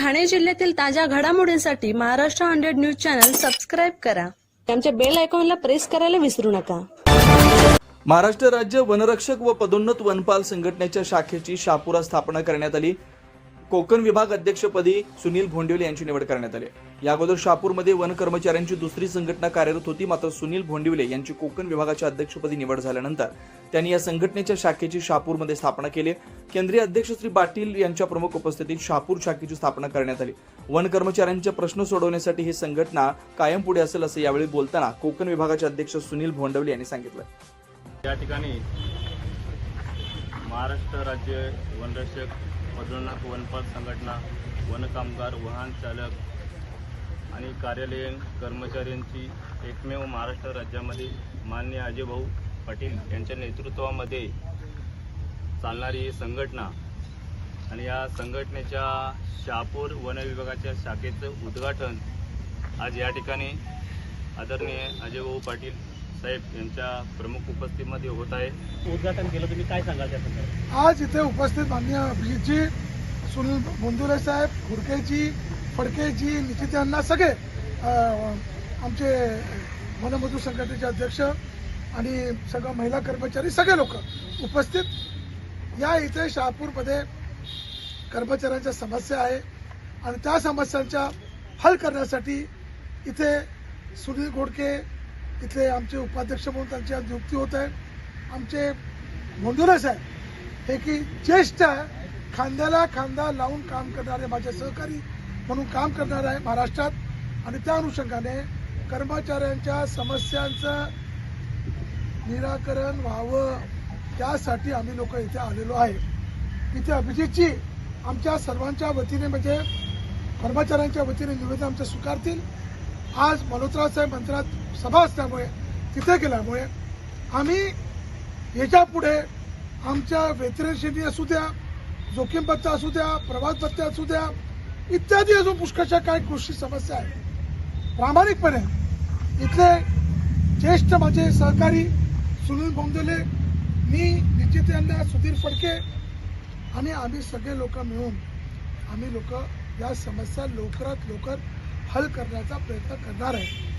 ठाणे जिल्ह्यातील ताज्या घडामोडींसाठी Maharashtra hundred news channel subscribe करा. आमच्या बेल आयकॉनला प्रेस करायला विसरू नका. महाराष्ट्र राज्य वनरक्षक व पदोन्नत वनपाल संघटनेच्या शाखेची शापुरा स्थापना करण्यात आली. कोकण विभाग अध्यक्षपदी सुनील भोंडिवले यांची निवड करण्यात आली. या अगोदर शापूरमध्ये वन कर्मचाऱ्यांची दुसरी संघटना कार्यरत होती मात्र सुनील भोंडिवले यांची कोकण विभागाच्या अध्यक्षपदी निवड झाल्यानंतर त्यांनी या संघटनेच्या शाखेची शापूरमध्ये स्थापना केली. केंद्रीय अध्यक्ष श्री पाटील यांच्या प्रमुख उपस्थितीत शापूर शाखेची स्थापना करण्यात आली. वन कर्मचाऱ्यांचे प्रश्न सोडवण्यासाठी ही संघटना कायम पुढे असेल असं यावेळी बोलताना कोकण विभागाचे अध्यक्ष सुनील भोंडवले यांनी सांगितलं. या ठिकाणी महाराष्ट्र राज्य वनरक्षक पदोन्नत वनपाल संघटना वनकामगार वाहन चालक आणि कार्यालयीन कर्मचाऱ्यांची एकमेव महाराष्ट्र राज्यामध्ये मान्य अजयभाऊ पाटील यांच्या नेतृत्वामध्ये चालणारी ही संघटना आणि या संघटनेच्या शहापूर वन विभागाच्या शाखेचं उद्घाटन आज या ठिकाणी आदरणीय अजयभाऊ पाटील साहेब यांच्या प्रमुख उपस्थितीमध्ये होत आहे. उद्घाटन केलं तुम्ही काय सांगाल त्या संदर्भात? आज इथे उपस्थित माननीय अभिजितजी सुनील बोंदुरे साहेब घुडकेजी फडकेजी निश्चित यांना सगळे आमचे वनमजूर संघटनेचे अध्यक्ष आणि सगळं महिला कर्मचारी सगळे लोक उपस्थित. या इथे शहापूरमध्ये कर्मचाऱ्यांच्या समस्या आहे आणि त्या समस्यांच्या हल करण्यासाठी इथे सुनील घोडके इथले आमचे उपाध्यक्ष म्हणून त्यांची आज नियुक्ती होत आहे. आमचे मोंदुरे साहेब हे की ज्येष्ठ आहे खांद्याला खांदा लावून काम करणारे माझे सहकारी म्हणून काम करणार आहे महाराष्ट्रात आणि त्या अनुषंगाने कर्मचाऱ्यांच्या समस्यांचं निराकरण व्हावं त्यासाठी आम्ही लोक इथे आलेलो आहे. इथे अभिजितची आमच्या सर्वांच्या वतीने म्हणजे कर्मचाऱ्यांच्या वतीने निवेदन आमचं स्वीकारतील. आज मल्होत्रा साहेब मंत्रात सभा असल्यामुळे तिथे गेल्यामुळे आम्ही याच्यापुढे आमच्या वेतन असू द्या जोखीम भत्ता असू द्या प्रवास भत्ते असू द्या इत्यादी अजून पुष्कळशा काही कृषी समस्या आहेत. प्रामाणिकपणे इथले ज्येष्ठ माझे सहकारी सुनील बोंदेले मी निश्चित यांना सुधीर फडके आणि आम्ही सगळे लोक मिळून आम्ही लोक या समस्या लवकरात लवकर हल करण्याचा प्रयत्न करणार आहे.